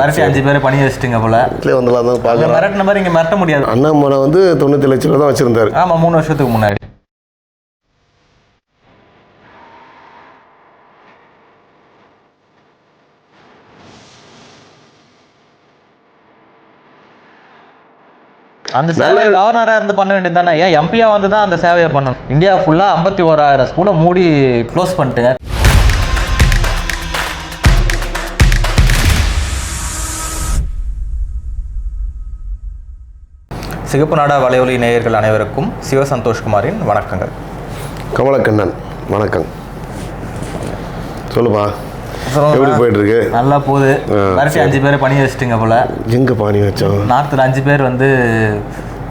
மிரட்டி அஞ்சு பேரை பணி வச்சுட்டுங்க போல. வீட்டிலே வந்துடலாம் தான் பார்க்குறேன் மிரட்டின மாதிரி இங்க மிரட்ட முடியாது. அண்ணாமலை வந்து தொண்ணூற்றி லட்ச ரூபா தான் வச்சுருந்தாரு. ஆமா மூணு வருஷத்துக்கு முன்னாடி. அந்த சேவை கவர்னரா இருந்து பண்ண வேண்டியது தானே? ஏன் எம்பியா வந்து தான் அந்த சேவையை பண்ணணும்? இந்தியா ஃபுல்லா ஐம்பத்தி ஓராயிரம் ஸ்கூலை மூடி க்ளோஸ் பண்ணிட்டுங்க. சிகப்பு நாடா வலையொலி நேயர்கள் அனைவருக்கும் சிவ சந்தோஷ்குமாரின் வணக்கங்கள். கமலக்கண்ணன் வணக்கம். சொல்லுப்பா. எப்படி போயிட்டு இருக்கு நல்லா போகுது. மிரட்டி அஞ்சு பேரை பணி வச்சுட்டுங்க போல. எங்க பாணி வச்சோம்? நார்த்தில் அஞ்சு பேர் வந்து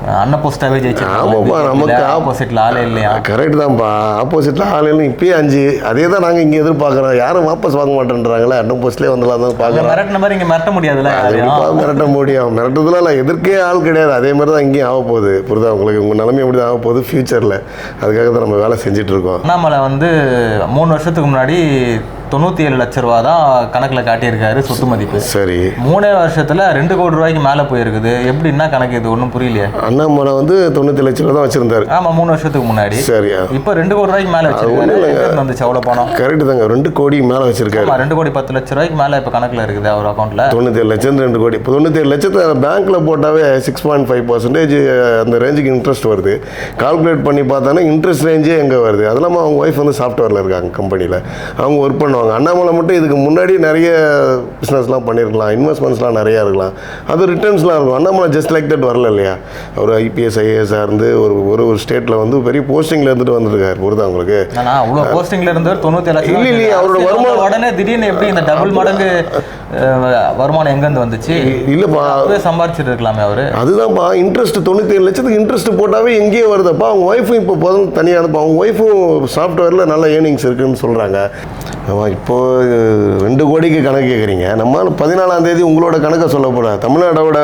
அண்ண போஸ்டாவே ஆமாப்பா, நமக்கு ஆப்போசிட்ல ஆளே இல்லையா? கரெக்ட் தான்ப்பா ஆப்போசிட்டில் ஆளுன்னு இப்பயே அஞ்சு. அதே தான் நாங்கள் இங்கே எதிர்பார்க்குறோம். யாரும் வாபஸ் வாங்க மாட்டேன்றாங்களே அண்ணன் போஸ்ட்லேயே வந்துடலாம் தான் பார்க்குறோம் மிரட்டின மாதிரி இங்க மிரட்ட முடியாதுல்ல எப்படிப்பா மிரட்ட முடியும்? மிரட்டுறதுல இல்லை எதிர்க்கே ஆள் கிடையாது. அதே மாதிரி தான் இங்கேயும் ஆக போகுது. புரியுதா? உங்களுக்கு உங்கள் நிலைமை எப்படி தான் ஆக போகுது? ஃப்யூச்சரில் அதுக்காக தான் நம்ம வேலை செஞ்சுட்டு இருக்கோம். அண்ணாமலை வந்து மூணு வருஷத்துக்கு முன்னாடி தொண்ணூத்தி ஏழு லட்ச ரூபா தான் கணக்குல காட்டியிருக்காரு சொத்து மதிப்பு. சரி. மூணே வருஷத்துல ரெண்டு கோடி ரூபாய்க்கு மேல போயிருக்குது. எப்படி என்ன கணக்கு இது? ஒன்றும் புரியலையே. அண்ணாமலை வந்து தொண்ணூற்றி லட்ச ரூபா தான் வச்சுருந்தாரு. ஆமா மூணு வருஷத்துக்கு முன்னாடி. சரி இப்போ ரெண்டு கோடி ரூபாய்க்கு மேல வச்சிருக்காரு. வந்துச்சு அவ்வளவு பணம்? கரெக்டு தாங்க. ரெண்டு கோடி மேலே வச்சுருக்காரு. ரெண்டு கோடி பத்து லட்ச ரூபாய்க்கு மேல இப்ப கணக்குல இருக்குது அவர் அக்கௌண்ட்ல தொண்ணூத்தேழு லட்சம் ரெண்டு கோடி. இப்போ தொண்ணூத்தேழு லட்சத்தை பேங்க்கில் போட்டாவே சிக்ஸ் பாயிண்ட் ஃபைவ் பர்சன்டேஜ் அந்த ரேஞ்சுக்கு இன்ட்ரெஸ்ட் வருது. கால்குலேட் பண்ணி பார்த்தானா இன்ட்ரெஸ்ட் ரேஞ்சே எங்கே வருது? அது இல்லாமல் அவங்க ஒய்ஃப் வந்து சாஃப்ட்வேரில் இருக்காங்க கம்பெனியில் அவங்க ஒர்க் பண்ணுவாங்க அண்ணாமலை மட்டும் இதுக்கு முன்னாடி நிறைய பிஸ்னஸ்லாம் பண்ணியிருக்கலாம் இன்வெஸ்ட்மெண்ட்ஸ்லாம் நிறையா இருக்கலாம். அது ரிட்டர்ன்ஸ்லாம் இருக்கும். அண்ணாமலை ஜஸ்ட் லைக் தட் வரல இல்லையா? அவர் ஐபிஎஸ் ஐஏஎஸ்ஸாக இருந்து ஒரு ஒரு ஒரு ஸ்டேட்டில் வந்து பெரிய போஸ்டிங்கில் இருந்துட்டு வந்திருக்காரு. புரியுதா உங்களுக்கு? ஆனா அவ்வளவு போஸ்டிங்ல இருந்தவர் லட்சம் இல்ல, இல்லையே, அவரோட வருமானம் உடனே திடீர்னு எப்படி இந்த டபுள் மடங்கு வருமானம் எங்க இருந்து வந்துச்சு இல்லைப்பா. அப்பவே சம்பாரிச்சிட்டு இருக்கலாமே அவரு. அதுதான்ப்பா இன்ட்ரெஸ்ட் தொண்ணூற்றி லட்சத்துக்கு இன்ட்ரெஸ்ட் போட்டாவே எங்கேயே வருதப்பா. அவங்க ஒய்ஃபும் இப்போ போதும் தனியாக இருப்பா அவங்க ஒய்ஃபும் சாஃப்ட்வேரில் நல்ல ஏர்னிங்ஸ் இருக்குன்னு சொல்கிறாங்க இப்போ ரெண்டு கோடிக்கு கணக்கு கேட்குறீங்க நம்மளால பதினாலாம் தேதி உங்களோட கணக்கை சொல்ல போகிறேன் தமிழ்நாடோட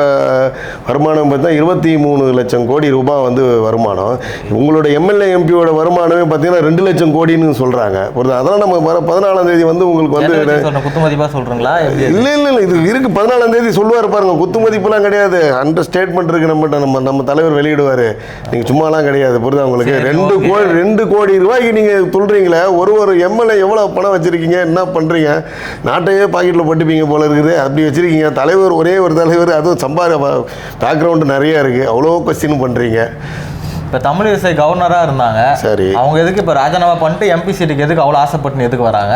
வருமானம் பார்த்தா இருபத்தி மூணு லட்சம் கோடி ரூபாய் வந்து வருமானம். உங்களோட எம்எல்ஏ எம்பியோட வருமானமே பார்த்தீங்கன்னா ரெண்டு லட்சம் கோடின்னு சொல்கிறாங்க புரியுதா? அதெல்லாம் நம்ம பதினாலாம் தேதி வந்து உங்களுக்கு வந்து எதை வச்சு இல்ல இல்ல இல்ல. இது இருக்கு. பதினாலாம் தேதி சொல்லுவார் பாருங்க. குத்து மதிப்புலாம் கிடையாது. அந்த ஸ்டேட்மெண்ட் இருக்கு. நம்மகிட்ட நம்ம நம்ம தலைவர் வெளியிடுவாரு. நீங்க சும்மாலாம் கிடையாது. புரியுதா உங்களுக்கு? ரெண்டு. கோடி ரெண்டு கோடி ரூபாய்க்கு நீங்க சொல்றீங்களே ஒரு ஒரு எம்எல்ஏ எவ்வளவு பணம் வச்சிருக்கீங்க? என்ன பண்றீங்க? நாட்டையே பாக்கெட்ல போட்டுப்பீங்க போல இருக்குது. அப்படி வச்சிருக்கீங்க. தலைவர் ஒரே ஒரு தலைவர் அதுவும் சம்பார பேக்ரவுண்டு நிறைய இருக்கு. அவ்வளோ கொஸ்டின் பண்றீங்க. இப்ப தமிழிசை கவர்னரா இருந்தாங்க. சரி. அவங்க எதுக்கு இப்ப ராஜினாமா பண்ணிட்டு எம்பி சீட்டுக்கு எதுக்கு அவ்வளவு ஆசைப்பட்டு எதுக்கு வராங்க?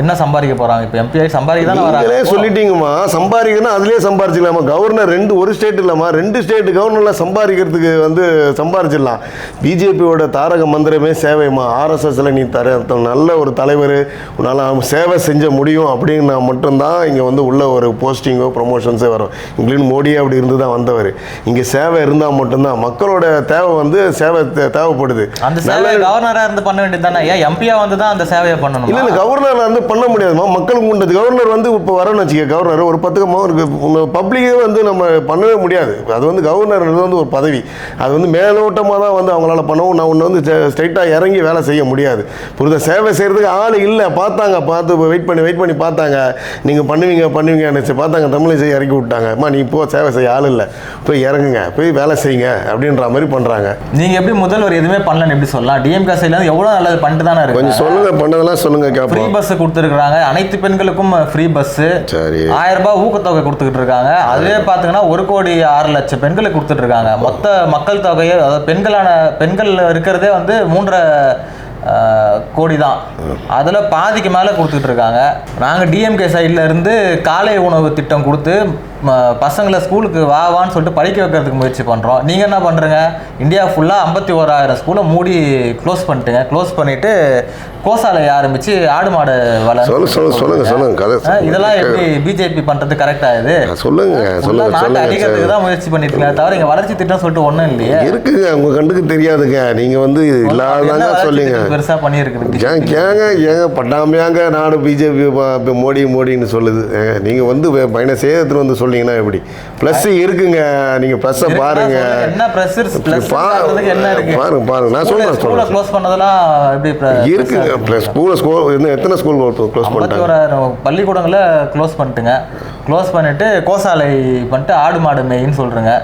என்ன சம்பாதிக்க போறாங்க? இப்ப எம்பி சம்பாதிக்க தானே நீங்களே வராங்க சொல்லிட்டீங்கம்மா. சம்பாதிக்கணும் அதுலயே சம்பாரிச்சிக்கலாமா கவர்னர் ரெண்டு ஒரு ஸ்டேட் இல்லாமா ரெண்டு ஸ்டேட் கவர்னர்லாம் சம்பாதிக்கிறதுக்கு வந்து சம்பாரிச்சிடலாம். பிஜேபியோட தாரக மந்திரமே சேவைமா ஆர்எஸ்எஸ்ல நீ தர நல்ல ஒரு தலைவர் உன்னால் சேவை செஞ்ச முடியும் அப்படின்னா மட்டும்தான் இங்கே வந்து உள்ள ஒரு போஸ்டிங்கோ ப்ரொமோஷன்ஸே வரும். இங்கிலின் மோடியே அப்படி இருந்து தான் வந்தவர். இங்கே சேவை இருந்தால் மட்டும்தான். மக்களோட தேவை வந்து சேவை தேவைப்படுது. அந்த சேவையை கவர்னரா இருந்து பண்ண வேண்டியது தானே? ஏன் எம்பியா வந்து தான் அந்த சேவையை பண்ணணும்? இல்ல இல்ல கவர்னர் வந்து பண்ண முடியாதுமா மக்களுக்கு உண்டது. கவர்னர் வந்து இப்போ வரணும்னு வச்சுக்க கவர்னர் ஒரு பத்துக்கமா இருக்கு பப்ளிக்கே வந்து நம்ம பண்ணவே முடியாது. அது வந்து கவர்னர் வந்து ஒரு பதவி. அது வந்து மேலோட்டமாக தான் வந்து அவங்களால பண்ணவும் நான் ஒன்று வந்து ஸ்ட்ரைட்டாக இறங்கி வேலை செய்ய முடியாது. புரியுதா சேவை செய்யறதுக்கு ஆள் இல்லை. பார்த்தாங்க பார்த்து வெயிட் பண்ணி வெயிட் பண்ணி பார்த்தாங்க. நீங்கள் பண்ணுவீங்க பண்ணுவீங்க நினச்சி பார்த்தாங்க தமிழிசை இறக்கி விட்டாங்க. அம்மா நீ இப்போ சேவை செய்ய ஆள் இல்லை. போய் இறங்குங்க போய் வேலை செய்யுங்க அப்படின்ற மாதிரி பண்ணுறாங்க நீங்க எப்படி முதல்வர் எதுவுமே பண்ணலன்னு எப்படி சொல்லலாம்? டிஎம்கே சைட்ல இருந்து எவ்வளவு நல்லது பண்ணிட்டு தானே இருக்கு? கொஞ்சம் சொல்லுங்க பண்ணதெல்லாம் சொல்லுங்க ஃப்ரீ பஸ் கொடுத்துருக்காங்க அனைத்து பெண்களுக்கும் ஃப்ரீ பஸ் சரி. ஆயிரம் ரூபாய் ஊக்கத்தொகை கொடுத்துக்கிட்டு இருக்காங்க. அதுவே பார்த்தீங்கன்னா ஒரு கோடி ஆறு லட்சம் பெண்களுக்கு கொடுத்துட்டு இருக்காங்க மொத்த மக்கள் தொகையை அதாவது பெண்களான பெண்கள் இருக்கிறதே வந்து மூன்றரை கோடி தான். அதில் பாதிக்கு மேலே கொடுத்துட்டு இருக்காங்க நாங்கள் டிஎம்கே சைடில் இருந்து காலை உணவு திட்டம் கொடுத்து பசங்களை ஸ்கூலுக்கு வா வான்னு சொல்லிட்டு படிக்க வைக்கிறதுக்கு முயற்சி பண்ணுறோம் நீங்கள் என்ன பண்ணுறீங்க இந்தியா ஃபுல்லாக ஐம்பத்தி ஓராயிரம் ஸ்கூலை மூடி க்ளோஸ் பண்ணிட்டுங்க. க்ளோஸ் பண்ணிவிட்டு கோசாலை ஆரம்பித்து ஆடு மாடு சொல்லு சொல்லு சொல்லுங்க சொல்லுங்க இதெல்லாம் எப்படி பிஜேபி பண்றது கரெக்டா இது? சொல்லுங்க சொல்லுங்க நாட்டை சொல்லுங்க அடிக்கிறதுக்கு தான் முயற்சி பண்ணிருக்கீங்க தவிர இங்க வளர்ச்சி திட்டம் சொல்லிட்டு ஒண்ணும் இல்லையே. இருக்குங்க உங்க கண்ணுக்கு தெரியாதுங்க. நீங்க வந்து இல்லாதாங்க சொல்லுங்க. திட்டம் பெருசா பண்ணியிருக்குது ஏங்க ஏங்க பட்டாமையாங்க நாடு பிஜேபி மோடி மோடின்னு சொல்லுது. ஏங்க, நீங்க வந்து பையனை சேதத்தில் வந்து சொன்னீங்கன்னா எப்படி? ப்ளஸ் இருக்குங்க. நீங்க ப்ளஸ்ஸை பாருங்க. என்ன பிளஸ் என்ன இருக்கு? பாருங்க பாருங்க. நான் சொல்றேன் ஸ்கூலை க்ளோஸ் பண்ணதெல்லாம் எப்படி இருக்குங்க ப்ளஸ் ஸ்கூல் ஸ்கூல் இன்னும் எத்தனை ஸ்கூல் க்ளோஸ் பண்ணிட்டாங்க? பள்ளிக்கூடங்களை க்ளோஸ் பண்ணிட்டுங்க. க்ளோஸ் பண்ணிட்டு கோசாலை பண்ணிட்டு ஆடு மாடு மேயின்னு சொல்கிறேங்க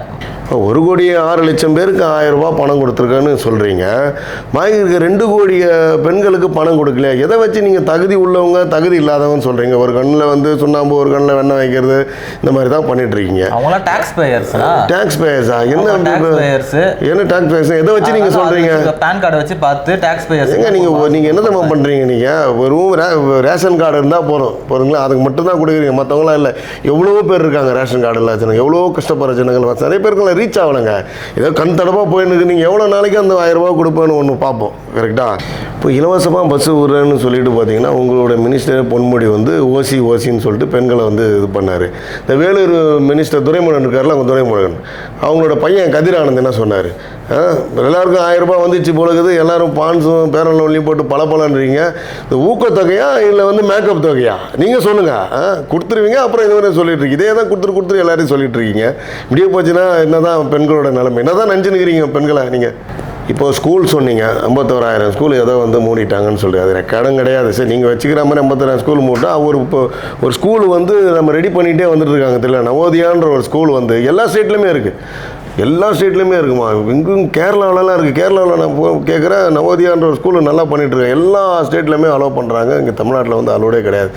ஒரு கோடி ஆறு லட்சம் பேருக்கு ஆயிரம் ரூபாய் பணம் கொடுத்துருக்கேன்னு சொல்கிறீங்க இருக்க ரெண்டு கோடி பெண்களுக்கு பணம் கொடுக்கலையா? எதை வச்சு நீங்கள் தகுதி உள்ளவங்க தகுதி இல்லாதவங்க சொல்கிறீங்க ஒரு கண்ணில் வந்து சுண்ணாம்பு ஒரு கண்ணில் வெண்ணெய் வைக்கிறது இந்த மாதிரி தான் பண்ணிட்டு இருக்கீங்க அவங்களாம் டேக்ஸ் பேயர்ஸ்னா டேக்ஸ் பேயர்ஸா என்ன டேக்ஸ் பேயர்ஸ் என்ன டேக்ஸ் பேயர்ஸ் எதை வச்சு நீங்கள் சொல்கிறீங்க பேன் கார்டை வச்சு பார்த்து டேக்ஸ் பேயர்ஸ் ஏங்க நீங்கள் நீங்கள் என்ன தெரியுமா பண்ணுறீங்க நீங்கள் வெறும் ரேஷன் கார்டு இருந்தால் போதும். போதுங்களா? அதுக்கு மட்டும் தான் கொடுக்குறீங்க. மற்றவங்களாம் இல்லை. எவ்வளவோ பேர் இருக்காங்க ரேஷன் கார்டு இல்லாத ஜனங்க. எவ்வளோ கஷ்டப்படுற ஜனங்கள். நிறைய பேருக்குலாம் ரீச் ஆகலைங்க. ஏதோ கண் தடப்பாக போயின்னு நீங்கள் எவ்வளோ நாளைக்கு அந்த ஆயிரம் கொடுப்பேன்னு ஒன்று பார்ப்போம். கரெக்டாக இப்போ இலவசமாக பஸ்ஸு விடுறேன்னு சொல்லிட்டு பார்த்தீங்கன்னா உங்களோட மினிஸ்டர் பொன்முடி வந்து ஓசி ஓசின்னு சொல்லிட்டு பெண்களை வந்து இது பண்ணார். இந்த வேலூர் மினிஸ்டர் துரைமுருகன் இருக்கார்ல அவங்க துரைமுருகன். அவங்களோட பையன் கதிரானந்த் என்ன சொன்னார்? எல்லாருக்கும் ஆயிரம் ரூபாய் வந்துச்சு போலக்குது எல்லாரும் பான்ஸும் பேரன் போட்டு பல பலன்றீங்க இந்த ஊக்கத்தொகையா இல்லை வந்து மேக்கப் தொகையா? நீங்கள் சொல்லுங்கள் கொடுத்துருவீங்க அப்புறம் இது மாதிரி சொல்லிட்டு இருக்கீங்க இதே தான் கொடுத்துரு கொடுத்துரு எல்லாரையும் சொல்லிட்டு இருக்கீங்க. இப்படியே போச்சுன்னா என்ன தான் பெண்களோட நிலைமை. என்ன தான் நினச்சினுக்கிறீங்க பெண்களை? நீங்கள் இப்போ ஸ்கூல் சொன்னீங்க ஐம்பத்தோராயிரம் ஸ்கூல் ஏதோ வந்து மூடிட்டாங்கன்னு சொல்லி அது ரெக்கார்டும் கிடையாது. சரி நீங்கள் வச்சுக்கிற மாதிரி ஐம்பத்தோராயிரம் ஸ்கூல் மூட்டா ஒரு இப்போ ஒரு ஸ்கூல் வந்து நம்ம ரெடி பண்ணிகிட்டே வந்துட்டு இருக்காங்க. தெரியல நவோதியான்ற ஒரு ஸ்கூல் வந்து எல்லா ஸ்டேட்லையுமே இருக்குது எல்லா ஸ்டேட்லையுமே இருக்குமா? இங்கும் கேரளாவிலலாம் இருக்குது கேரளாவில் நான் போ கேட்குறேன் நவோதியான்ற ஒரு ஸ்கூலில் நல்லா பண்ணிகிட்ருக்கேன் இருக்கேன் எல்லா ஸ்டேட்லையுமே அலோவ் பண்ணுறாங்க இங்கே தமிழ்நாட்டில் வந்து அலோடே கிடையாது.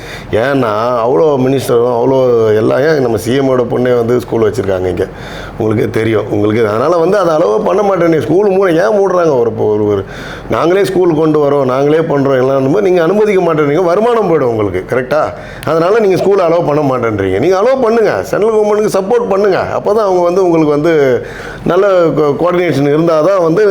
ஏன்னா அவ்வளோ மினிஸ்டரும் அவ்வளோ எல்லாம் ஏன் நம்ம சிஎம்மோட பொண்ணே வந்து ஸ்கூல் வச்சுருக்காங்க இங்கே? உங்களுக்கே தெரியும். உங்களுக்கு அதனால் வந்து அதை அளவு பண்ண மாட்டேன். ஸ்கூல் மூணு ஏன் மூடுறாங்க? ஒரு இப்போ ஒரு ஒரு நாங்களே ஸ்கூல் கொண்டு வரோம். நாங்களே பண்ணுறோம் எல்லாம் நீங்கள் அனுமதிக்க மாட்டேன்றீங்க வருமானம் போயிடும் உங்களுக்கு. கரெக்டாக அதனால் நீங்கள் ஸ்கூலை அலோவ் பண்ண மாட்டேன்றீங்க. நீங்கள் அலோவ் பண்ணுங்கள் சென்ட்ரல் கவர்மெண்ட்டுக்கு சப்போர்ட் பண்ணுங்கள் அப்போ தான் அவங்க வந்து உங்களுக்கு வந்து நல்ல கோஆர்டினேஷன் இருந்தால் தான் வந்து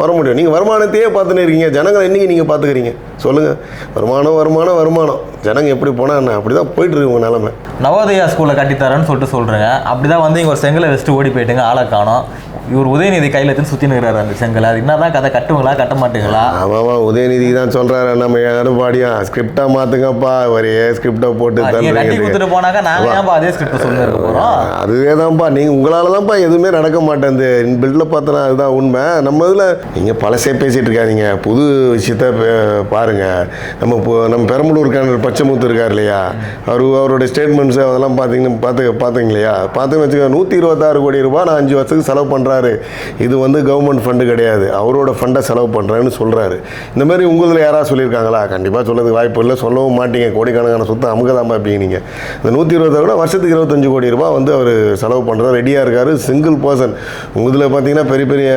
வர முடியும். நீங்கள் வருமானத்தையே பார்த்துன்னு இருக்கீங்க. ஜனங்களை இன்றைக்கி நீங்கள் பார்த்துக்கிறீங்க? சொல்லுங்கள் வருமானம் வருமானம் வருமானம். ஜனங்க எப்படி போனால் என்ன? அப்படி தான் போயிட்டுருக்கு உங்கள் நிலமை. நவோதயா ஸ்கூலில் கட்டித்தரேன்னு சொல்லிட்டு சொல்கிறேங்க அப்படிதான் வந்து இங்கே ஒரு செங்கலை வச்சுட்டு ஓடி போயிட்டுங்க. ஆளை காணோம். இவர் உதயநிதி கையில் எடுத்து சுற்றி நிற்கிறாரு அந்த செங்கலை. அது என்னதான் கதை கட்டுவீங்களா கட்ட மாட்டீங்களா ஆமாம்மா உதயநிதி தான் சொல்கிறாரு நம்ம எடப்பாடியா ஸ்கிரிப்டாக மாற்றுங்கப்பா ஒரே ஸ்கிரிப்டை போட்டு கட்டி கொடுத்துட்டு போனாக்கா நாங்க ஏன்பா அதே ஸ்கிரிப்ட் சொல்லி இருக்க போறோம்? அதுவே தான்ப்பா நீங்கள் உங்களால் தான்ப்பா எதுவுமே நடக்க மாட்டேங்குது பில்டில் பார்த்தனா அதுதான் உண்மை. நம்ம இதில் நீங்கள் பழசே பேசிகிட்டு இருக்காதீங்க. புது விஷயத்த பாருங்க. நம்ம நம்ம பெரம்பலூருக்கான பச்சைமுத்து இருக்கார் இல்லையா? அவர் அவரோட ஸ்டேட்மெண்ட்ஸ் அதெல்லாம் பார்த்தீங்கன்னா பார்த்து பார்த்தீங்க இல்லையா? பார்த்துன்னு வச்சுக்கோங்க. நூற்றி இருபத்தாறு கோடி ரூபாய் நான் அஞ்சு வருஷத்துக்கு செலவு சொல்கிறாரு இது வந்து கவர்மெண்ட் ஃபண்டு கிடையாது. அவரோட ஃபண்டை செலவு பண்ணுறேன்னு சொல்கிறாரு இந்த மாதிரி உங்களில் யாராவது சொல்லியிருக்காங்களா? கண்டிப்பாக சொல்லதுக்கு வாய்ப்பு இல்லை. சொல்லவும் மாட்டீங்க. கோடிக்கணக்கான சொத்து அமுக தான் பார்ப்பீங்க நீங்கள் இந்த நூற்றி இருபத்தாறு கூட வருஷத்துக்கு இருபத்தஞ்சு கோடி ரூபாய் வந்து அவர் செலவு பண்ணுறதா ரெடியாக இருக்கார். சிங்கிள் பர்சன் உங்களில் பார்த்தீங்கன்னா பெரிய பெரிய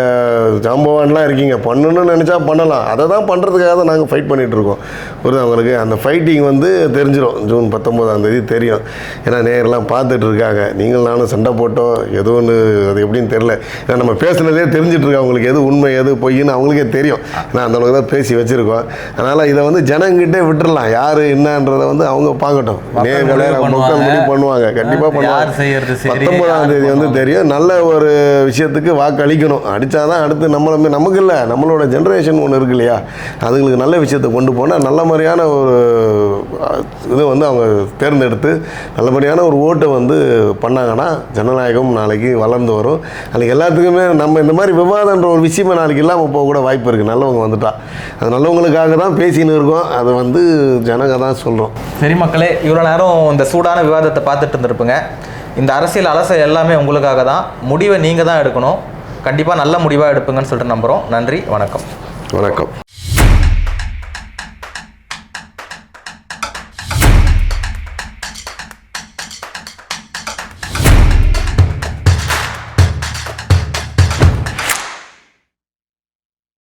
ஜாம்பவான்லாம் இருக்கீங்க. பண்ணணும்னு நினச்சா பண்ணலாம். அதை தான் பண்ணுறதுக்காக தான் நாங்கள் ஃபைட் பண்ணிகிட்ருக்கோம் இருக்கோம். புரியுதா உங்களுக்கு? அந்த ஃபைட்டிங் வந்து தெரிஞ்சிடும் ஜூன் பத்தொம்போதாம் தேதி தெரியும். ஏன்னா நேரெல்லாம் பார்த்துட்டு இருக்காங்க. நீங்கள் நானும் சண்டை போட்டோம். ஏதோ ஒன்று அது எப்படின்னு தெரில நம்ம பேசுனதே தெரிஞ்சிட்டு இருக்கோம் அவங்களுக்கு எது உண்மை எது பொய்ன்னு அவங்களுக்கே தெரியும். நான் அந்த அளவுக்கு தான் பேசி வச்சுருக்கோம். அதனால் இதை வந்து ஜனங்கிட்டே விட்டுறலாம். யார் என்னன்றதை வந்து அவங்க பார்க்கட்டும். நேர்களை மக்கள் பண்ணுவாங்க. முடிவு பண்ணுவாங்க. கண்டிப்பாக பண்ணுவாங்க. பத்தொன்பதாம் தேதி வந்து. தெரியும். நல்ல ஒரு விஷயத்துக்கு வாக்கு அளிக்கணும் அடித்தாதான் அடுத்து நம்மள நமக்கு இல்லை. நம்மளோட ஜென்ரேஷன் ஒன்று இருக்கு இல்லையா? அதுங்களுக்கு நல்ல விஷயத்தை கொண்டு போனால் நல்ல மாதிரியான ஒரு இது வந்து அவங்க தேர்ந்தெடுத்து நல்லபடியான ஒரு ஓட்டை வந்து பண்ணாங்கன்னா ஜனநாயகம் நாளைக்கு வளர்ந்து வரும். நாளைக்கு எல்லாத்துக்குமே நம்ம இந்த மாதிரி விவாதன்ற ஒரு விஷயமே நாளைக்கு இல்லாமல் போக கூட வாய்ப்பு இருக்குது நல்லவங்க வந்துட்டா. அது நல்லவங்களுக்காக தான் பேசின்னு இருக்கோம். அதை வந்து ஜனங்க தான் சொல்கிறோம் சரி மக்களே இவ்வளோ நேரம் இந்த சூடான விவாதத்தை பார்த்துட்டு இருந்திருப்பீங்க. இந்த அரசியல் அலசல் எல்லாமே உங்களுக்காக தான். முடிவை நீங்கள் தான் எடுக்கணும். கண்டிப்பாக நல்ல முடிவாக எடுப்பீங்கன்னு சொல்லிட்டு நம்புகிறோம் நன்றி வணக்கம். வணக்கம்.